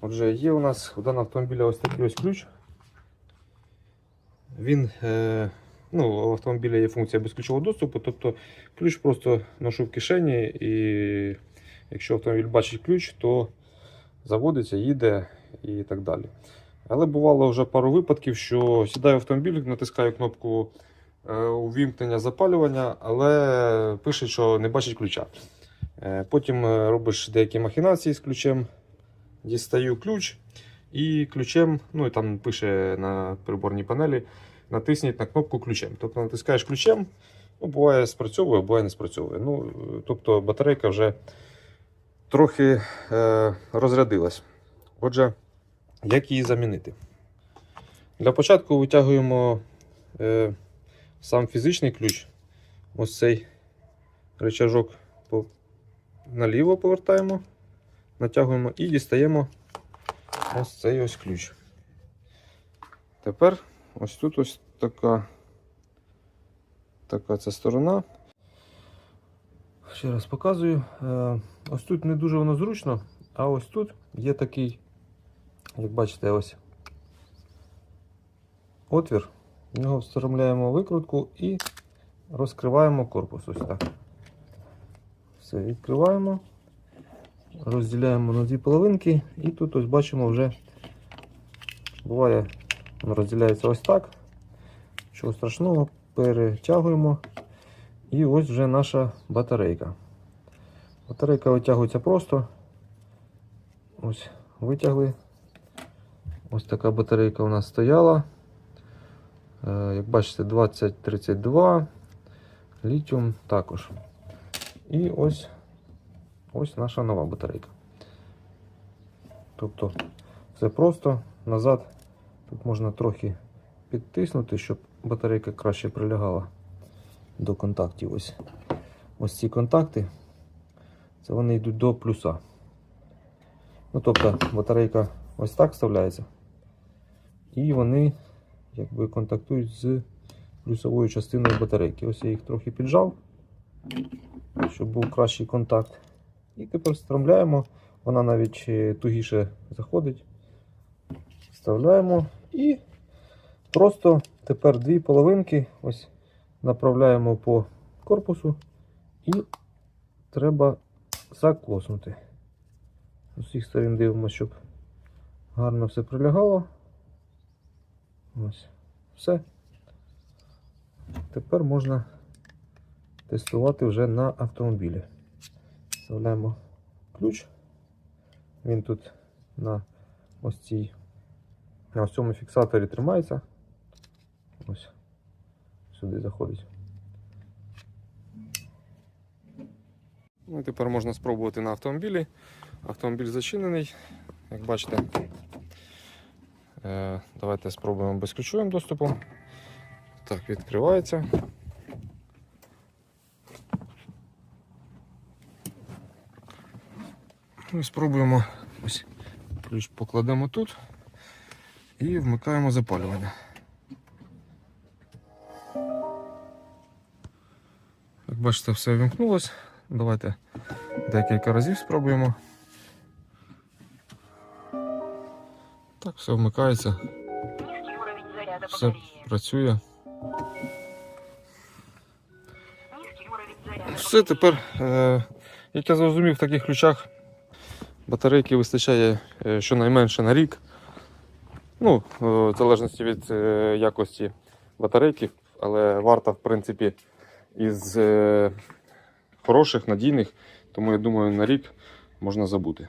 Отже, є у нас у даного автомобіля ось такий ось ключ. Він, е, ну, у автомобіля є функція безключового доступу, тобто ключ просто ношу в кишені, і якщо автомобіль бачить ключ, то заводиться, їде і так далі. Але бувало вже пару випадків, що сідаю в автомобіль, натискаю кнопку е, увімкнення запалювання, але пише, що не бачить ключа. Е, Потім робиш деякі махінації з ключем, дістаю ключ і ключем, ну і там пише на приборній панелі, натисніть на кнопку ключем. Тобто натискаєш ключем, ну, буває спрацьовує, буває не спрацьовує. Ну, тобто батарейка вже трохи е, розрядилась. Отже, як її замінити? Для початку витягуємо е, сам фізичний ключ. Ось цей рычажок по- наліво повертаємо, натягуємо і дістаємо ось цей ось ключ. Тепер ось тут ось така, така ця сторона. Ще раз показую. Е, Ось тут не дуже воно зручно, а ось тут є такий, як бачите, ось отвір. В нього встромляємо викрутку і розкриваємо корпус. Ось так. Все, відкриваємо, розділяємо на дві половинки, і тут ось бачимо вже буває, воно розділяється ось так. Чого страшного, перетягуємо. І ось вже наша батарейка. Батарейка витягується просто. Ось витягли. Ось така батарейка у нас стояла. Е, Як бачите, 2032, літіум також. І ось ось наша нова батарейка. Тобто все просто назад. Тут можна трохи підтиснути, щоб батарейка краще прилягала до контактів. Ось, ось ці контакти. Це вони йдуть до плюса. Ну, тобто батарейка ось так вставляється. І вони якби контактують з плюсовою частиною батарейки. Ось я їх трохи піджав, щоб був кращий контакт. І тепер встромляємо, вона навіть е, тугіше заходить. Вставляємо і просто тепер дві половинки ось направляємо по корпусу і треба заклоснути. З усіх сторін дивимося, щоб гарно все прилягало. Ось. Все. Тепер можна тестувати вже на автомобілі. Вставляємо ключ. Він тут на ось цій на ось цьому фіксаторі тримається. Ось сюди заходить. Ну, тепер можна спробувати на автомобілі. Автомобіль зачинений, як бачите. Е, давайте спробуємо безключовим доступом. Так, відкривається. І спробуємо ось ключ покладемо тут і вмикаємо запалювання. Як бачите, все вимкнулось. Давайте декілька разів спробуємо. Так, все вмикається, все працює. Все тепер, е, як я зрозумів, в таких ключах батарейки вистачає е, щонайменше на рік. Ну, е, в залежності від е, якості батарейки, але варта, в принципі, із хороших, надійних, тому я думаю, на рік можна забути.